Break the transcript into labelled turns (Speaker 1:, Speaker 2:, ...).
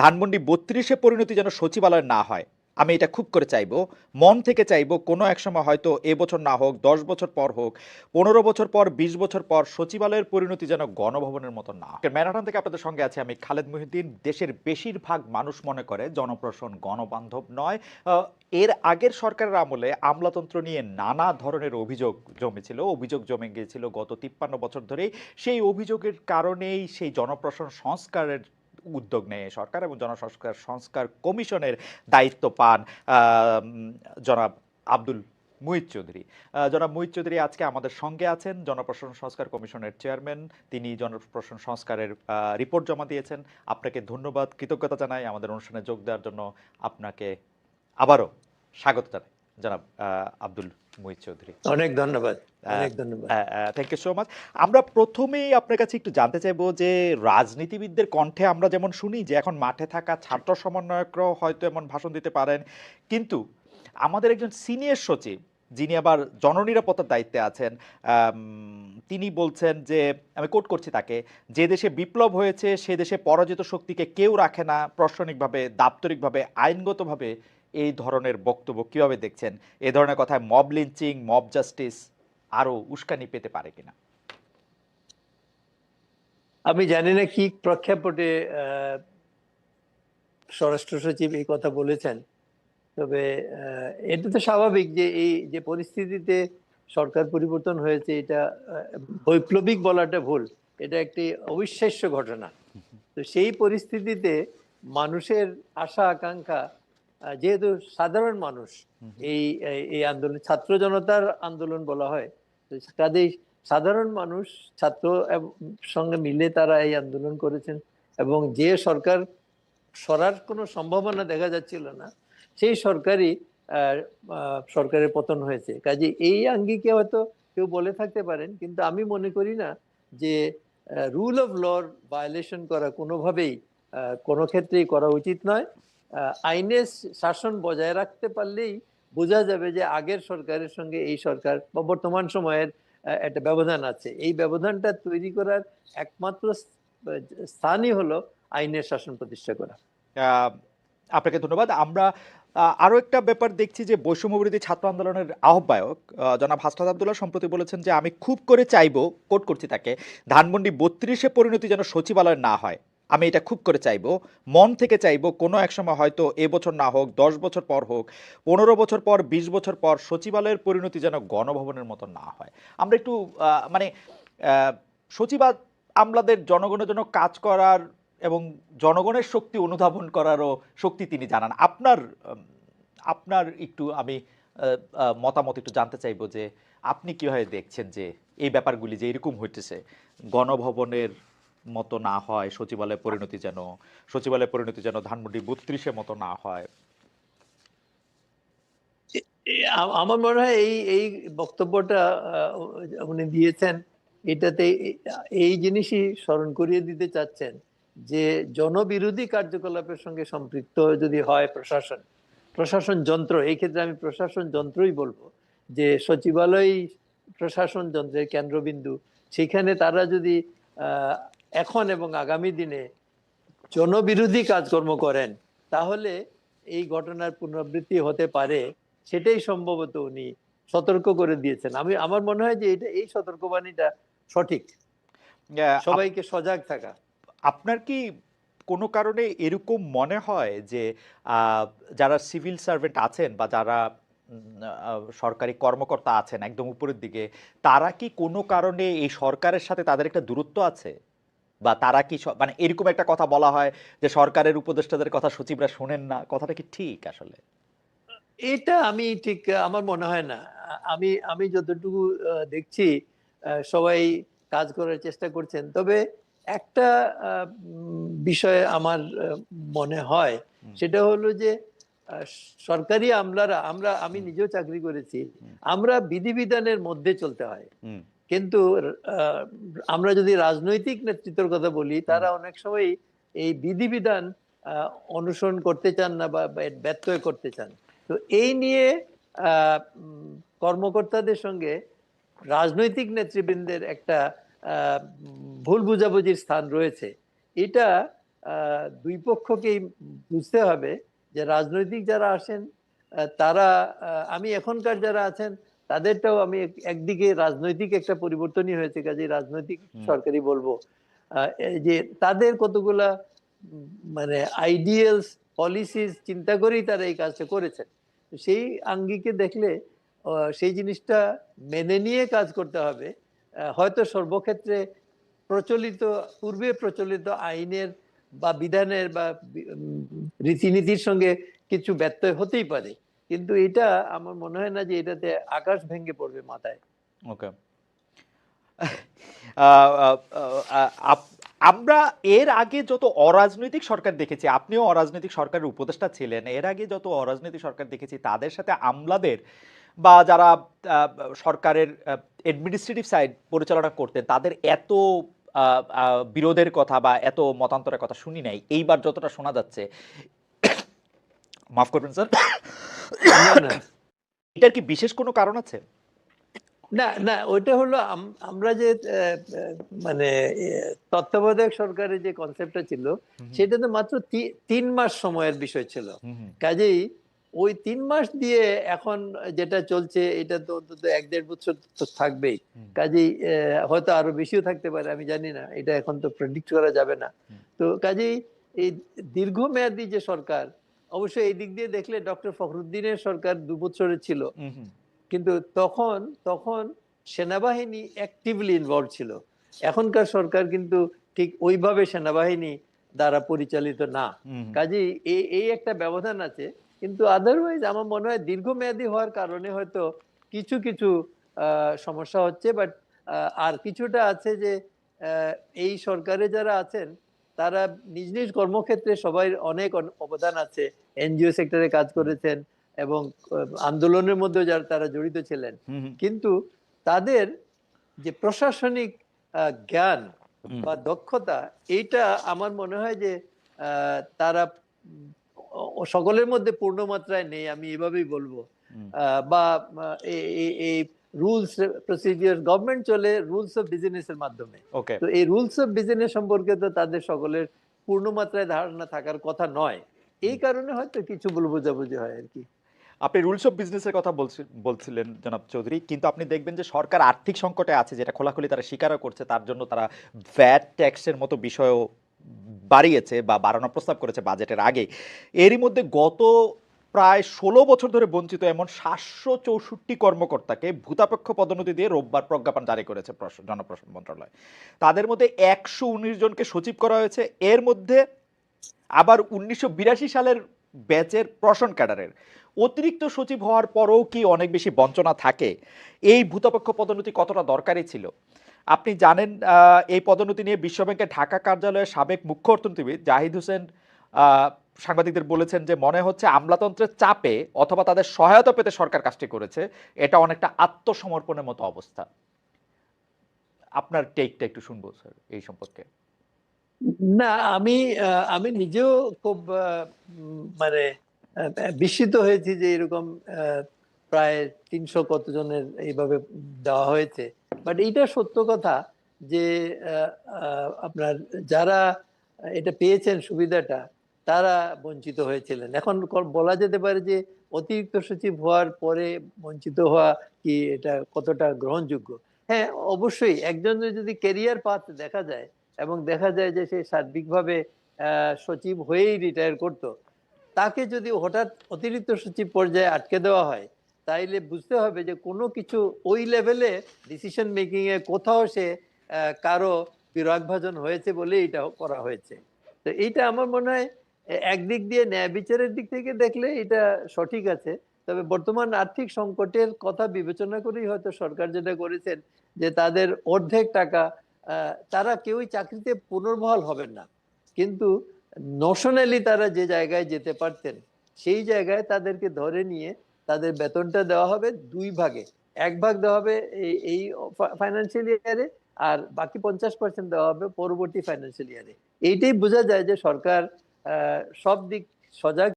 Speaker 1: ধানমন্ডি বত্রিশে পরিণতি যেন সচিবালয় না হয়। আমি এটা খুব করে চাইব। মন থেকে চাইব কোনো এক সময় হয়তো এবছর না হোক, দশ বছর পর হোক, পনেরো বছর পর, বিশ বছর পর সচিবালয়ের পরিণতি যেন গণভবনের মতো না। ম্যারাথন থেকে আপনাদের সঙ্গে আছে আমি খালেদ মহিউদ্দিন দেশের বেশিরভাগ মানুষ মনে করে জনপ্রশাসন গণবান্ধব নয়। এর আগের সরকারের আমলে আমলাতন্ত্র নিয়ে নানা ধরনের অভিযোগ জমেছিল, অভিযোগ জমে গিয়েছিল গত তিপ্পান্ন বছর ধরেই। সেই অভিযোগের কারণেই সেই জনপ্রশাসন সংস্কারের উদ্যোগ নেয় সরকার এবং জনসংস্কার সংস্কার কমিশনের দায়িত্ব পান জনাব আব্দুল মুহিত চৌধুরী। জনাব মুহিত চৌধুরী আজকে আমাদের সঙ্গে আছেন। জনপ্রশাসন সংস্কার কমিশনের চেয়ারম্যান, তিনি জনপ্রশাসন সংস্কারের রিপোর্ট জমা দিয়েছেন। আপনাকে ধন্যবাদ, কৃতজ্ঞতা জানাই। আমাদের অনুষ্ঠানে যোগ দেওয়ার জন্য আপনাকে আবারও স্বাগত জানাই, জনাব আব্দুল মুহিত চৌধুরী
Speaker 2: অনেক ধন্যবাদ অনেক ধন্যবাদ।
Speaker 1: থ্যাংক ইউ সো মাচ আমরা প্রথমেই আপনার কাছে একটু জানতে চাইব যে রাজনীতিবিদদের কণ্ঠে আমরা যেমন শুনি যে এখন মাঠে থাকা ছাত্র সমন্বয়করাও হয়তো এমন ভাষণ দিতে পারেন। কিন্তু আমাদের একজন সিনিয়র সচিব যিনি আবার জননিরাপত্তার দায়িত্বে আছেন তিনি বলছেন যে আমি কোট করছি তাকে যে দেশে বিপ্লব হয়েছে সে দেশে পরাজিত শক্তিকে কেউ রাখে না। প্রশাসনিকভাবে দাপ্তরিকভাবে আইনগতভাবে এই ধরনের বক্তব্য কীভাবে দেখছেন? এ ধরনের কথায় মব লিঞ্চিং মব জাস্টিস আরও উস্কানি পেতে পারে কিনা?
Speaker 2: আমি জানি না কি প্রেক্ষাপটে স্বরাষ্ট্র সচিব এই কথা বলেছেন। তবে এটা তো স্বাভাবিক যে এই যে পরিস্থিতিতে সরকার পরিবর্তন হয়েছে, এটা বৈপ্লবিক বলাটা ভুল। এটা একটি অবিশ্বাস্য ঘটনা। তো সেই পরিস্থিতিতে মানুষের আশা, আকাঙ্ক্ষা যেহেতু সাধারণ মানুষ এই এই- আন্দোলন ছাত্র জনতার আন্দোলন বলা হয়। তো কাজেই সাধারণ মানুষ ছাত্র সঙ্গে মিলে তারা এই আন্দোলন করেছেন এবং যে সরকার সরার কোনো সম্ভাবনা দেখা যাচ্ছিল না সেই সরকারই সরকারের পতন হয়েছে। কাজে এই আঙ্গিকে হয়তো কেউ বলে থাকতে পারেন কিন্তু আমি মনে করি না যে রুল অফ লর ভায়োলেশন করা কোনোভাবেই কোনো ক্ষেত্রেই করা উচিত নয়। আইনের শাসন বজায় রাখতে পারলেই বোঝা যাবে যে আগের সরকারের সঙ্গে এই সরকার বা বর্তমান সময়ের একটা ব্যবধান আছে। এই ব্যবধানটা তৈরি করার একমাত্র স্থানই হলো আইনের শাসন প্রতিষ্ঠা করা।
Speaker 1: আপনাকে ধন্যবাদ। আমরা আরও একটা ব্যাপার দেখছি যে বৈষম্যবিরোধী ছাত্র আন্দোলনের আহ্বায়ক আহ, জনাব হাসনাত আবদুল্লাহ সম্প্রতি বলেছেন যে আমি খুব করে চাইব কোট করছি তাকে ধানমন্ডি বত্রিশে পরিণতি যেন সচিবালয় না হয়। আমি এটা খুব করে চাইব। মন থেকে চাইব কোনো এক সময় হয়তো এবছর না হোক, দশ বছর পর হোক, পনেরো বছর পর, বিশ বছর পর সচিবালয়ের পরিণতি যেন গণভবনের মতো না হয়। আমরা একটু মানে সচিবা আমলাদের জনগণের জন্য কাজ করার এবং জনগণের শক্তি অনুধাবন করারও শক্তি তিনি জানান। আপনার আপনার একটু আমি মতামত একটু জানতে চাইব যে আপনি কীভাবে দেখছেন যে এই ব্যাপারগুলি যে এরকম হইতেছে, গণভবনের মতো না হয়, সচিবালয় পরিণতি যেন, সচিবালয় পরিণতি যেন ধানমন্ডি বত্রিশের মতো না হয়।
Speaker 2: আমার মনে হয় এই এই বক্তব্যটা উনি দিয়েছেন, এটাতে এই জিনিসই স্মরণ করিয়ে দিতে চাচ্ছেন যে জনবিরোধী কার্যকলাপের সঙ্গে সম্পৃক্ত যদি হয় প্রশাসন প্রশাসন যন্ত্র, এই ক্ষেত্রে আমি প্রশাসন যন্ত্রই বলব যে সচিবালয় প্রশাসন যন্ত্রের কেন্দ্রবিন্দু, সেখানে তারা যদি এখন এবং আগামী দিনে জনবিরোধী কাজকর্ম করেন তাহলে এই ঘটনার পুনরাবৃত্তি হতে পারে সেটাই সম্ভবত উনি সতর্ক করে দিয়েছেন। আমি আমার মনে হয় যে এটা এই সতর্কবাণীটা সঠিক। সবাইকে সজাগ থাকা।
Speaker 1: আপনার কি কোনো কারণে এরকম মনে হয় যে যারা সিভিল সার্ভেন্ট আছেন বা যারা সরকারি কর্মকর্তা আছেন একদম উপরের দিকে তারা কি কোনো কারণে এই সরকারের সাথে তাদের একটা দূরত্ব আছে? বা তারা কি মানে এরকম একটা কথা বলা হয় যে সরকারের উপদেষ্টাদের কথা সচিবরা শোনেন না? কথাটা কি ঠিক আসলে?
Speaker 2: এটা আমি ঠিক আমার মনে হয় না। আমি আমি যতটুকু দেখছি সবাই কাজ করার চেষ্টা করছেন। তবে একটা উম, আমার মনে হয় সেটা হলো যে সরকারি আমলারা আমরা আমি নিজেও চাকরি করেছি। আমরা বিধিবিধানের মধ্যে চলতে হয়। কিন্তু আমরা যদি রাজনৈতিক নেতৃত্বের কথা বলি তারা অনেক সময় এই বিধিবিধান অনুসরণ করতে চান না বা ব্যত্যয় করতে চান। তো এই নিয়ে কর্মকর্তাদের সঙ্গে রাজনৈতিক নেতৃবৃন্দের একটা ভুল বুঝাবুঝির স্থান রয়েছে। এটা দুই পক্ষকেই বুঝতে হবে যে রাজনৈতিক যারা আসেন তারা আমি এখনকার যারা আছেন তাদেরটাও আমি এক- একদিকে রাজনৈতিক একটা পরিবর্তনই হয়েছে কাজে রাজনৈতিক। সরকারি বলব। যে তাদের কতগুলা মানে আইডিয়ালস পলিসিস চিন্তা করেই তারা এই কাজটা করেছেন সেই আঙ্গিকে দেখলে সেই জিনিসটা মেনে নিয়ে কাজ করতে হবে। হয়তো সর্বক্ষেত্রে প্রচলিত পূর্বে প্রচলিত আইনের বা বিধানের বা রীতিনীতির সঙ্গে কিছু ব্যত্যয় হতেই পারে। কিন্তু এটা আমার মনে হয় না যে এটাতে আকাশ ভেঙে পড়বে মাথায়।
Speaker 1: ওকে। আমরা এর আগে যত অরাজনৈতিক সরকার দেখেছি, আপনিও অরাজনৈতিক সরকারের উপদেষ্টা ছিলেন, এর আগে যত অরাজনৈতিক সরকার দেখেছি, তাদের সাথে আমলাদের বা যারা সরকারের অ্যাডমিনিস্ট্রেটিভ সাইড পরিচালনা করতেন, তাদের এত বিরোধের কথা বা এত মতান্তরের কথা শুনি নাই। এইবার যতটা শোনা যাচ্ছে, মাফ করবেন, স্যার। এটার কি বিশেষ কোনো কারণ আছে?
Speaker 2: না না ওইটা হলো আমরা যে মানে তত্ত্বাবধায়ক সরকারের যে কনসেপ্টটা ছিল সেটা তো মাত্র তিন মাস সময়ের বিষয় ছিল। কাজেই ওই তিন মাস দিয়ে এখন যেটা চলছে এটা তো অন্তত এক দেড় বছর তো থাকবেই। কাজেই হয়তো আরও বেশিও থাকতে পারে আমি জানি না। এটা এখন তো প্রেডিক্ট করা যাবে না। তো কাজেই এই দীর্ঘমেয়াদী যে সরকার অবশ্যই এই দিক দিয়ে দেখলে ডক্টর ফখরুদ্দিনের সরকার দু বছরের ছিল। কিন্তু তখন তখন সেনাবাহিনী অ্যাক্টিভলি ইনভলভ ছিল। এখনকার সরকার কিন্তু ঠিক ওইভাবে সেনাবাহিনী দ্বারা পরিচালিত না। কাজেই এই এই একটা ব্যবধান আছে। কিন্তু আদারওয়াইজ আমার মনে হয় দীর্ঘমেয়াদী হওয়ার কারণে হয়তো কিছু কিছু আহ, সমস্যা হচ্ছে। বাট আর কিছুটা আছে যে আহ, এই সরকারে যারা আছেন তারা নিজ নিজ কর্মক্ষেত্রে সবাই অনেক অবদান আছে। এনজিও সেক্টরে কাজ করেছেন এবং আন্দোলনের মধ্যে যারা তারা জড়িত ছিলেন। কিন্তু তাদের যে প্রশাসনিক জ্ঞান বা দক্ষতা এইটা আমার মনে হয় যে তারা সকলের মধ্যে পূর্ণ মাত্রায় নেই আমি এভাবেই বলব। আহ, বা এই রুলস প্রসিডিওর গভর্নমেন্ট চলে রুলস অফ বিজনেসের মাধ্যমে।
Speaker 1: ওকে
Speaker 2: তো এই রুলস অফ বিজনেস সম্পর্কে তো তাদের সকলের পূর্ণ মাত্রায় ধারণা থাকার কথা নয়। এই কারণে হয়তো কিছু ভুল বোঝাবুঝি হয় আর কি।
Speaker 1: আপনি রুলস অফ বিজনেসের কথা বলছি- বলছিলেন জনাব চৌধুরী কিন্তু আপনি দেখবেন যে সরকার আর্থিক সংকটে আছে যেটা খোলাখুলি তারা স্বীকারও করছে তার জন্য তারা ভ্যাট ট্যাক্সের মতো বিষয়ও বাড়িয়েছে বা বাড়ানোর প্রস্তাব করেছে বাজেটের আগে এরই মধ্যে গত প্রায় ষোলো বছর ধরে বঞ্চিত এমন সাতশো চৌষট্টি কর্মকর্তাকে ভূতাপেক্ষ পদোন্নতি দিয়ে রোববার প্রজ্ঞাপন জারি করেছে প্রশ- জনপ্রশাসন মন্ত্রণালয়। তাদের মধ্যে একশো উনিশ জনকে সচিব করা হয়েছে। এর মধ্যে আবার উনিশশো বিরাশি সালের ব্যাচের প্রশন ক্যাডারের। অতিরিক্ত সচিব হওয়ার পরেও কি অনেক বেশি বঞ্চনা থাকে? এই ভূতপক্ষ পদোন্নতি কতটা দরকারি ছিল? আপনি জানেন এই পদোন্নতি নিয়ে বিশ্বব্যাংকের ঢাকা কার্যালয়ের সাবেক মুখ্য অর্থনীতিবিদ জাহিদ হোসেন সাংবাদিকদের বলেছেন যে মনে হচ্ছে আমলাতন্ত্রের চাপে অথবা তাদের সহায়তা পেতে সরকার কাজটি করেছে, এটা অনেকটা আত্মসমর্পণের মতো অবস্থা। আপনার টেকটা একটু শুনব স্যার এই সম্পর্কে।
Speaker 2: না, আমি আমি নিজেও খুব মানে বিস্মিত হয়েছি যে এরকম প্রায় তিনশো কতজনের এইভাবে দেওয়া হয়েছে। বাট এইটা সত্য কথা যে আপনার যারা এটা পেয়েছেন সুবিধাটা তারা বঞ্চিত হয়েছিলেন। এখন বলা যেতে পারে যে অতিরিক্ত সচিব হওয়ার পরে বঞ্চিত হওয়া কি এটা কতটা গ্রহণযোগ্য? হ্যাঁ অবশ্যই। একজনের যদি ক্যারিয়ার পাথ দেখা যায় এবং দেখা যায় যে সে সার্বিকভাবে সচিব হয়েই রিটায়ার করত, তাকে যদি হঠাৎ অতিরিক্ত সচিব পর্যায়ে আটকে দেওয়া হয়, তাইলে বুঝতে হবে যে কোনো কিছু ওই লেভেলে ডিসিশন মেকিংয়ে কোথাও সে কারও বিরাগভাজন হয়েছে বলে এটা করা হয়েছে। তো এইটা আমার মনে হয় একদিক দিয়ে ন্যায় বিচারের দিক থেকে দেখলে এটা সঠিক আছে। তবে বর্তমান আর্থিক সংকটের কথা বিবেচনা করেই হয়তো সরকার যেটা করেছেন, যে তাদের অর্ধেক টাকা তারা কেউই চাকরিতে পুনর্বহাল হবেন না। কিন্তু নোশনালি তারা যে জায়গায় যেতে পারতেন, সেই জায়গায় তাদেরকে ধরে নিয়ে তাদের বেতনটা দেওয়া হবে দুই ভাগে। এক ভাগ দেওয়া হবে এই- ফাইন্যান্সিয়াল ইয়ারে আর বাকি পঞ্চাশ পার্সেন্ট দেওয়া হবে পরবর্তী ফাইন্যান্সিয়াল ইয়ারে এইটাই বোঝা যায় যে সরকার সব দিক সজাগ